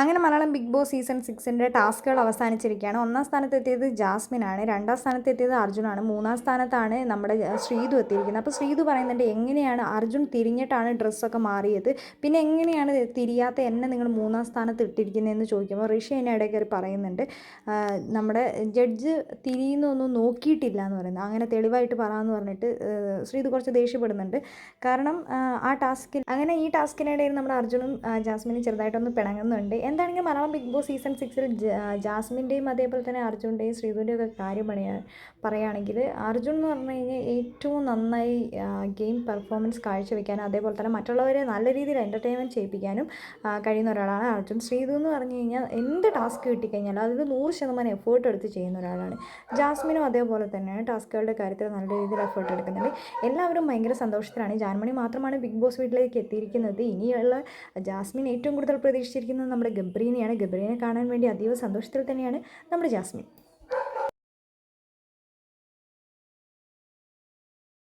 അങ്ങനെ Malayalam big boss season സിക്സിന്റെ ടാസ്കുകൾ അവസാനിച്ചിരിക്കുകയാണ്. ഒന്നാം സ്ഥാനത്ത് എത്തിയത് ജാസ്മിനാണ്. രണ്ടാം സ്ഥാനത്ത് എത്തിയത് അർജുനാണ്. മൂന്നാം സ്ഥാനത്താണ് നമ്മുടെ ശ്രീതു എത്തിയിരിക്കുന്നത്. അപ്പോൾ ശ്രീതു പറയുന്നുണ്ട് എങ്ങനെയാണ് അർജുൻ തിരിഞ്ഞിട്ടാണ് ഡ്രസ്സൊക്കെ മാറിയത്? പിന്നെ എങ്ങനെയാണ് തിരിയാത്ത എന്നെ നിങ്ങൾ മൂന്നാം സ്ഥാനത്ത് ഇട്ടിരിക്കുന്നതെന്ന് ചോദിക്കുമ്പോൾ ഋഷി എന്നെ ഇടയിൽ പറയുന്നുണ്ട് നമ്മുടെ ജഡ്ജ് തിരിയുന്നൊന്നും നോക്കിയിട്ടില്ല എന്ന് പറയുന്നത് അങ്ങനെ തെളിവായിട്ട് പറയാമെന്ന് പറഞ്ഞിട്ട് ശ്രീതു കുറച്ച് ദേഷ്യപ്പെടുന്നുണ്ട്. കാരണം ആ, ടാസ്കിൽ അങ്ങനെ ഈ ടാസ്കിനിടയിൽ നമ്മുടെ അർജുനും ജാസ്മിനും ചെറുതായിട്ടൊന്ന് പിണങ്ങുന്നുണ്ട്. എന്താണെങ്കിലും മലയാളം ബിഗ് ബോസ് സീസൺ സിക്സിൽ ജാസ്മിന്റെയും അതേപോലെ തന്നെ അർജുന്റെയും ശ്രീധുവിന്റെയും ഒക്കെ കാര്യം പറയാ പറയുകയാണെങ്കിൽ അർജുൻ എന്ന് പറഞ്ഞു കഴിഞ്ഞാൽ ഏറ്റവും നന്നായി ഗെയിം പെർഫോമൻസ് കാഴ്ചവെക്കാനും അതേപോലെ തന്നെ മറ്റുള്ളവരെ നല്ല രീതിയിൽ എന്റർടൈൻമെന്റ് ചെയ്യിപ്പിക്കാനും കഴിയുന്ന ഒരാളാണ് അർജുൻ. ശ്രീധു എന്ന് പറഞ്ഞു കഴിഞ്ഞാൽ എന്ത് ടാസ്ക് കിട്ടിക്കഴിഞ്ഞാൽ അതിൽ നൂറ് ശതമാനം എഫേർട്ട് എടുത്ത് ചെയ്യുന്ന ഒരാളാണ്. ജാസ്മിനും അതേപോലെ തന്നെ ടാസ്കുകളുടെ കാര്യത്തിൽ നല്ല രീതിയിൽ എഫേർട്ട് എടുക്കുന്നുണ്ട്. എല്ലാവരും ഭയങ്കര സന്തോഷത്തിലാണ്. ജാൻമണി മാത്രമാണ് ബിഗ് ബോസ് വീട്ടിലേക്ക് എത്തിയിരിക്കുന്നത്. ഇനിയുള്ള ജാസ്മിൻ ഏറ്റവും കൂടുതൽ പ്രതീക്ഷിച്ചിരിക്കുന്നത് നമ്മുടെ ഗബ്രീനെയാണ്. ഗബ്രീനെ കാണാൻ വേണ്ടി അതീവ സന്തോഷത്തിൽ തന്നെയാണ് നമ്മുടെ ജാസ്മിൻ.